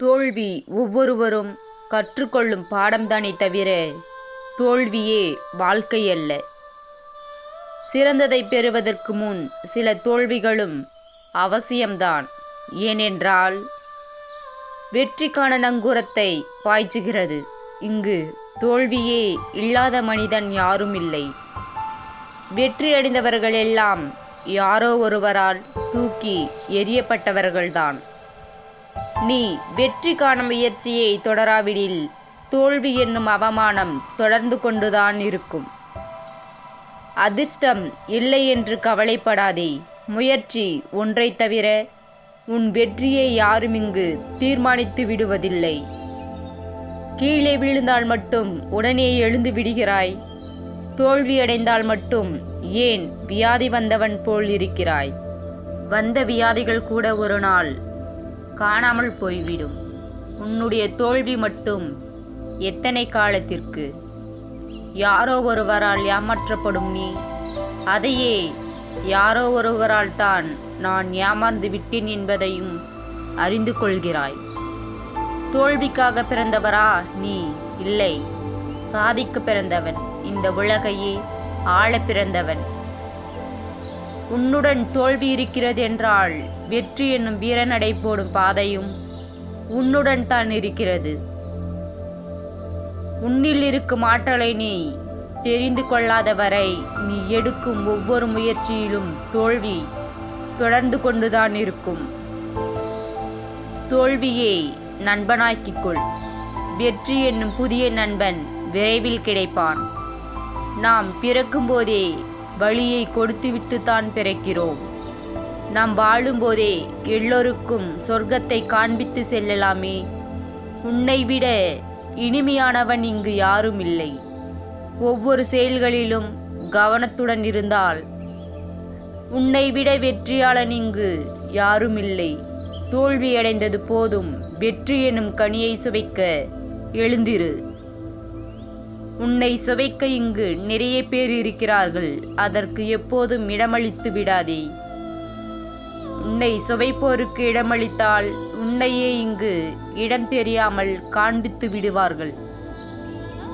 தோல்வி ஒவ்வொருவரும் கற்றுக்கொள்ளும் பாடம்தானே தவிர தோல்வியே வாழ்க்கை அல்ல. சிறந்ததை பெறுவதற்கு முன் சில தோல்விகளும் அவசியம்தான். ஏனென்றால் வெற்றிக்கான நங்கூரத்தை பாய்ச்சுகிறது. இங்கு தோல்வியே இல்லாத மனிதன் யாரும் இல்லை வெற்றியடைந்தவர்கள் எல்லாம் யாரோ ஒருவரால் தூக்கி எரியப்பட்டவர்கள்தான் நீ வெற்றி காண முயற்சியை தொடராவிடில். தோல்வி என்னும் அவமானம் தொடர்ந்து கொண்டுதான் இருக்கும். அதிர்ஷ்டம் இல்லை என்று கவலைப்படாதே. முயற்சி ஒன்றை தவிர உன் வெற்றியை யாரும் இங்கு தீர்மானித்து விடுவதில்லை. கீழே விழுந்தால் மட்டும் உடனே எழுந்து விடுகிறாய். தோல்வியடைந்தால் மட்டும் ஏன் வியாதி வந்தவன் போல் இருக்கிறாய். வந்த வியாதிகள் கூட ஒரு நாள் காணாமல் போய்விடும். உன்னுடைய தோல்வி மட்டும் எத்தனை காலத்திற்கு? யாரோ ஒருவரால் ஏமாற்றப்படும் நீ. அதையே யாரோ ஒருவரால் தான் நான் ஏமாந்து விட்டேன் என்பதையும் அறிந்து கொள்கிறாய். தோல்விக்காக பிறந்தவரா நீ? இல்லை. சாதிக்க பிறந்தவன். இந்த உலகையே ஆள பிறந்தவன். உன்னுடன் தோல்வி இருக்கிறது என்றால் வெற்றி என்னும் வீரநடை போடும் பாதையும் உன்னுடன் தான் இருக்கிறது. உன்னில் இருக்கும் ஆற்றலை நீ தெரிந்து கொள்ளாத வரை நீ எடுக்கும் ஒவ்வொரு முயற்சியிலும் தோல்வி தொடர்ந்து கொண்டுதான் இருக்கும். தோல்வியை நண்பனாக்கிக் கொள். வெற்றி என்னும் புதிய நண்பன் விரைவில் கிடைப்பான். நாம் பிறக்கும்போதே வழியை கொடுத்துவிட்டுத்தான் பிறக்கிறோம். நாம் வாழும்போதே எல்லோருக்கும் சொர்க்கத்தை காண்பித்து செல்லலாமே. உன்னை விட இனிமையானவன் இங்கு யாரும் இல்லை ஒவ்வொரு செயல்களிலும் கவனத்துடன் இருந்தால் உன்னை விட வெற்றியாளன் இங்கு யாரும் இல்லை தோல்வியடைந்தது போதும் வெற்றி எனும் கனியை சுவைக்க எழுந்திரு. உன்னை சுவைக்க இங்கு நிறைய பேர் இருக்கிறார்கள். அதற்கு எப்போதும் இடமளித்து விடாதே. உன்னை சுவைப்போருக்கு இடமளித்தால் உன்னையே இங்கு இடம் தெரியாமல் காண்பித்து விடுவார்கள்.